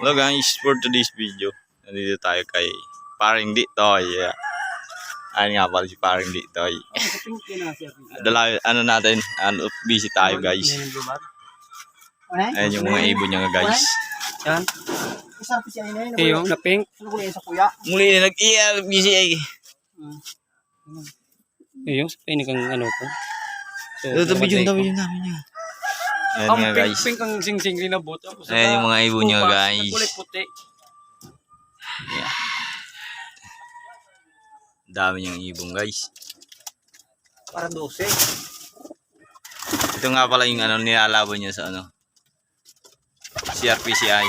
Hello guys, for today's video, nandito tayo kay Paring Di Toy. Yeah. Ayun nga pala si Paring Di Toy. Dala, ano natin, ano, busy tayo guys. Ayun yung mga ibon niya nga guys. Yan. Isang pisi ay na yun. Pink. Sa? Muli na busy ay. Iyo, ini kang ano ko. So, Ito, video, ko. video namin niya. Ayun Ang nga pink, guys. pink ang sing-sing linabot. Ako sa Ayan yung mga ibon niya kupas, guys. Kulay puti. Dami niyang ibon guys. Para 12. Ito nga pala yung ano, nilalaban niya sa ano. CRPCI.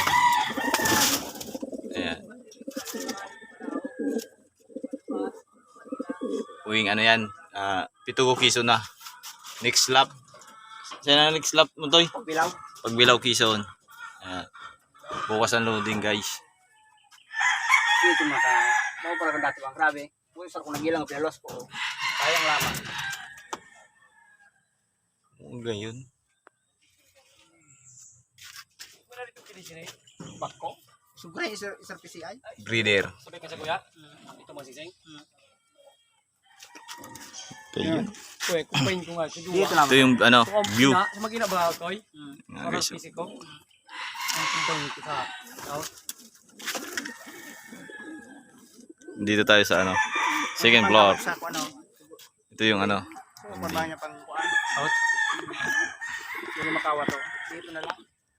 Ayan. Uwing ano yan. ah Pitugo Quezon na. Next lap. Saan na next lap mo toy? Bilang. Pagbilaw Quezon. Ayan. Bukas ang loading guys. Dito maka. Mau para kang dati bang grabe. Kung isang kung nagilang pilalos ko. Sayang lamang. Oo, gayon. Bako. Sugre isang isang pisi ay. Breeder. Sabi ka sa kuya. Ito mo sing-sing. Gayon. Kuya, kumpain ko nga. Ito Dito Ito yung ano, view. Sa magina ba ako, Toy? Nga, Para guys. ko. Ang kumpain ko sa out. Dito tayo sa ano. Second floor. Sa kung ano. Ito yung ano. Pang kuan. Out. Makawa to. Dito na lang.